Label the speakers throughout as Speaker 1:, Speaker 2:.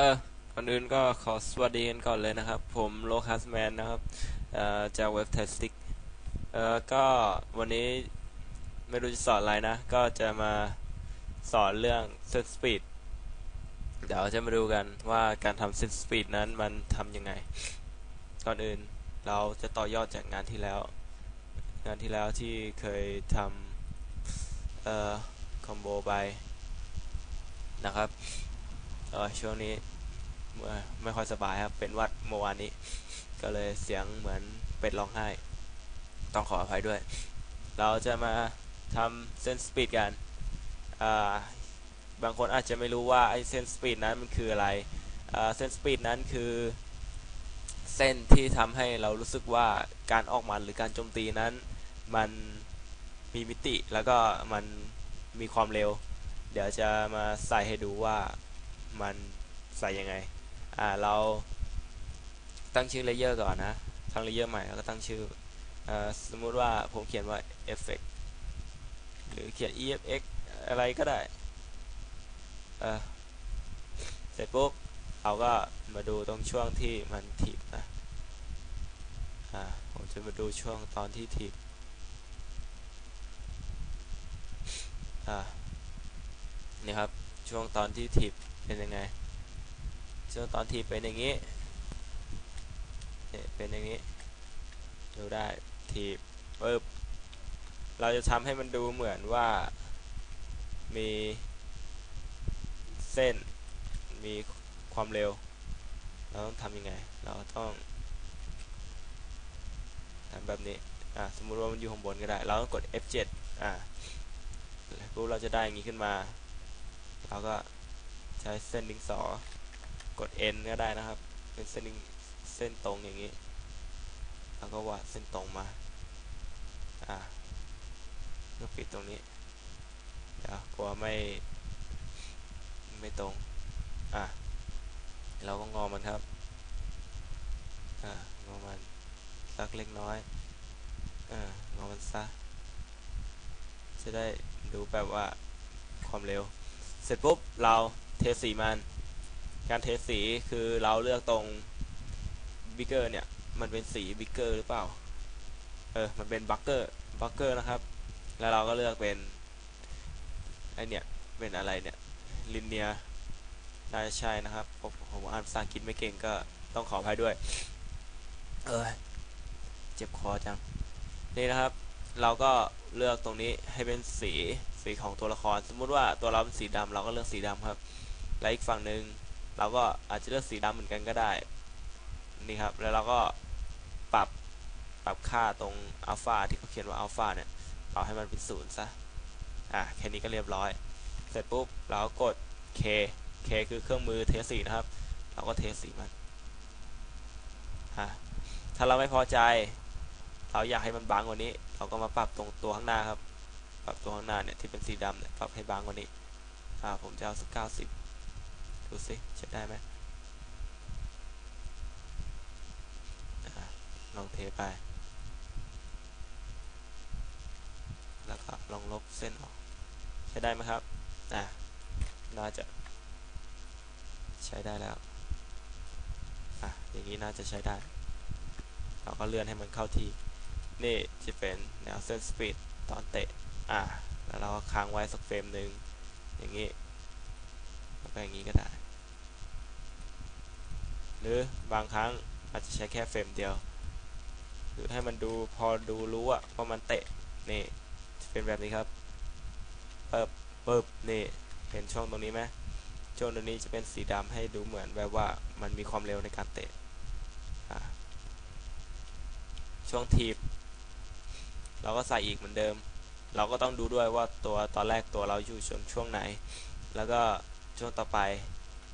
Speaker 1: เออก่อนอื่นก็ขอสวัสดีกันก่อนเลยนะครับ ผมโลคัสแมนนะครับเอ่อจากเว็บเทสติกเออก็วันนี้ไม่รู้จะสอนอะไรนะ ก็จะมาสอนเรื่องเซตสปีดเดี๋ยวจะมาดูกันว่าการทำเซตสปีดนั้นมันทำยังไง ก่อนอื่นเราจะต่อยอดจากงานที่แล้ว งานที่แล้วที่เคยทำเอ่อคอมโบไปนะครับ เออช่วงนี้ไม่ค่อยสบายครับ เป็นวัดเมื่อวานนี้ ก็เลยเสียงเหมือนเป็ดร้องไห้ ต้องขออภัยด้วย เราจะมาทำเส้นสปีดกันอ่าบางคนอาจจะไม่รู้ว่าไอ้เส้นสปีดนั้นมันคืออะไรอ่าเส้นสปีดนั้นคือเส้นที่ทำให้เรารู้สึกว่าการออกหมันหรือการโจมตีนั้น มันมีมิติแล้วก็มันมีความเร็ว เดี๋ยวจะมาใส่ให้ดูว่า มันใส่ยังไง อ่า เราตั้งชื่อเลเยอร์ก่อนนะทั้งเลเยอร์ใหม่แล้วก็ตั้งชื่ออสมมุติว่าผมเขียนว่า effect หรือเขียน efx อะไรก็ได้เสร็จปุ๊บเราก็มาดูตรงช่วงที่มันถีบนะอ่าผมจะมาดูช่วงตอนที่ถีบอ่านี่ครับช่วงตอนที่ถีบ เป็นยังไงช่วงตอนถีเป็นอย่างนี้เนี่ยเป็นอย่างนี้ดูได้ถีปึ๊บเราจะทำให้มันดูเหมือนว่ามีเส้นมีความเร็ว เราต้องทำยังไง เราต้องทำแบบนี้อ่าสมมุติว่ามันอยู่ข้างบนก็ได้ เราต้องกด F7 อ่าปุ๊บเราจะได้อย่างนี้ขึ้นมา เราก็ ช้เส้นดิงสอกด N ก็ได้นะครับ เป็นเส้นดิงเส้นตรงอย่างนี้ แล้วก็วาดเส้นตรงมา อ่าก็ปิดตรงนี้ เดี๋ยวกลัวไม่ไม่ตรง อะ เราก็งอมันครับ อ่างอมันสักเล็กน้อย อ่างอมันซะ จะได้ดูแบบว่าความเร็ว เสร็จปุ๊บเรา เทสสีมัน การเทสสีคือเราเลือกตรงบิ๊กเกอร์เนี่ย มันเป็นสีบิ๊กเกอร์หรือเปล่า เออ มันเป็นบัคเกอร์บัคเกอร์นะครับ แล้วเราก็เลือกเป็นไอเนี่ย เป็นอะไรเนี่ยลินเนียน่าจะใช่นะครับ ผมผมอ่านภาษาอังกฤษไม่เก่งก็ต้องขออภัยด้วย เออเจ็บคอจัง นี่นะครับ เราก็เลือกตรงนี้ให้เป็นสีสีของตัวละคร สมมุติว่าตัวเราเป็นสีดำเราก็เลือกสีดำครับ และอีกฝั่งหนึ่งเราก็อาจจะเลือกสีดำเหมือนกันก็ได้นี่ครับแล้วเราก็ปรับปรับค่าตรงอัลฟาที่เขาเขียนว่าอัลฟาเนี่ยเอาให้มันเป็นศูนย์ซะอะแค่นี้ก็เรียบร้อย เสร็จปุ๊บเราก็กด K K คือเครื่องมือเทสสีนะครับ เราก็เทสสีมันฮะถ้าเราไม่พอใจ เราอยากให้มันบางกว่านี้ เราก็มาปรับตรงตัวข้างหน้าครับ ปรับตัวข้างหน้าเนี่ยที่เป็นสีดำเนี่ยปรับให้บางกว่านี้อ่าผมจะเอาสักเก้าสิบ ดูสิใช้ได้ไหมลองเทไป แล้วก็ลองลบเส้นออก ใช้ได้ไหมครับ อะ น่าจะ ใช้ได้แล้ว อะ อย่างนี้น่าจะใช้ได้ เราก็เลื่อนให้มันเข้าที่ นี่จะเป็นแนวเส้นสปีดตอนเตะ อะ แล้วเราก็ค้างไว้สักเฟรมหนึ่ง อย่างนี้ แล้วก็อย่างนี้ก็ได้ หรือบางครั้งอาจจะใช้แค่เฟรมเดียว หรือให้มันดูพอดูรู้อะว่ามันเตะนี่เป็นแบบนี้ครับเปิบเปิบนี่เห็นช่วงตรงนี้ไหมช่วงตรงนี้จะเป็นสีดำให้ดูเหมือนแบบว่ามันมีความเร็วในการเตะช่วงทีบเราก็ใส่อีกเหมือนเดิม เราก็ต้องดูด้วยว่าตัวตอนแรกตัวเราอยู่ช่วงช่วงไหน แล้วก็ช่วงต่อไป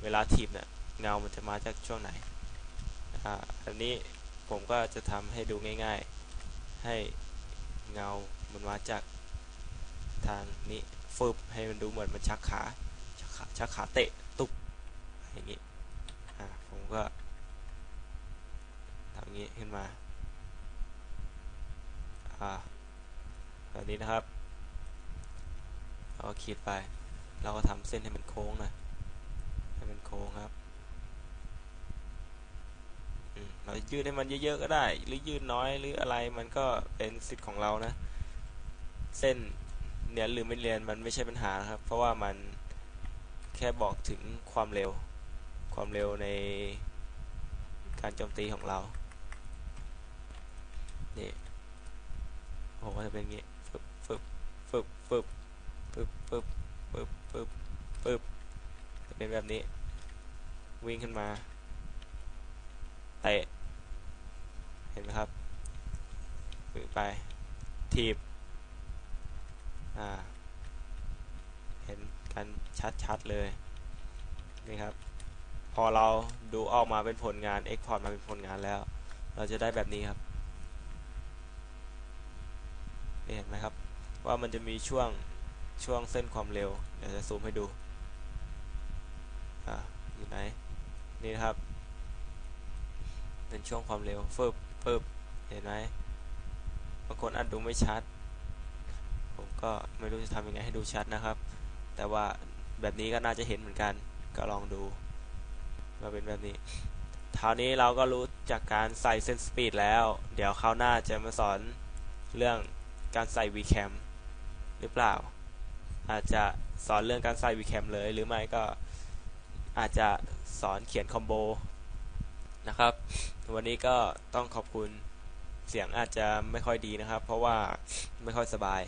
Speaker 1: เวลาทีบเนี่ย เงามันจะมาจากช่วงไหนอันนี้ผมก็จะทำให้ดูง่าย ๆ ให้เงามันมาจากทางนี้ฟึบให้มันดูเหมือนมันชักขาชักขาชักขาเตะตุบอย่างนี้ผมก็ทำงี้ขึ้นมาอ่าแบบนี้นะครับเราขีดไป เราก็ทำเส้นให้มันโค้งหน่อยให้มันโค้งครับ เรายืดให้มันเยอะๆก็ได้ หรือยืดน้อยหรืออะไรมันก็เป็นสิทธิ์ของเรานะ เส้นเนียนหรือไม่เนียนมันไม่ใช่ปัญหาครับ เพราะว่ามันแค่บอกถึงความเร็ว ความเร็วในการโจมตีของเรานี่ผมว่าจะเป็นย่างงี้ฟึบฟึบฟึบฟึบฟึบฟึบฟึบฟึบฟึบจะเป็นแบบนี้ วิ่งขึ้นมา เตะ เห็นไหมครับวิ่งไปทีบอ่าเห็นกันชัดๆเลยนี่ครับ พอเราดูออกมาเป็นผลงาน Export มาเป็นผลงานแล้ว เราจะได้แบบนี้ครับเห็นไหมครับ ว่ามันจะมีช่วงช่วงเส้นความเร็ว เดี๋ยวจะซูมให้ดูอ่าอยู่ไหนนี่ครับ เป็นช่วงความเร็วฟึบ ฟึบเห็นไหมบางคนอาจดูไม่ชัด ผมก็ไม่รู้จะทำยังไงให้ดูชัดนะครับ แต่ว่าแบบนี้ก็น่าจะเห็นเหมือนกัน ก็ลองดู มาเป็นแบบนี้เท่านี้เราก็รู้จากการใส่เส้นสปีดแล้ว เดี๋ยวคราวหน้าจะมาสอนเรื่องการใส่ VCam หรือเปล่า อาจจะสอนเรื่องการใส่ VCam เลย หรือไม่ก็อาจจะสอนเขียนคอมโบ นะครับ วันนี้ก็ต้องขอบคุณเสียงอาจจะไม่ค่อยดีนะครับ เพราะว่าไม่ค่อยสบาย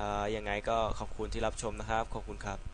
Speaker 1: อ่อยังไงก็ขอบคุณที่รับชมนะครับ ขอบคุณครับ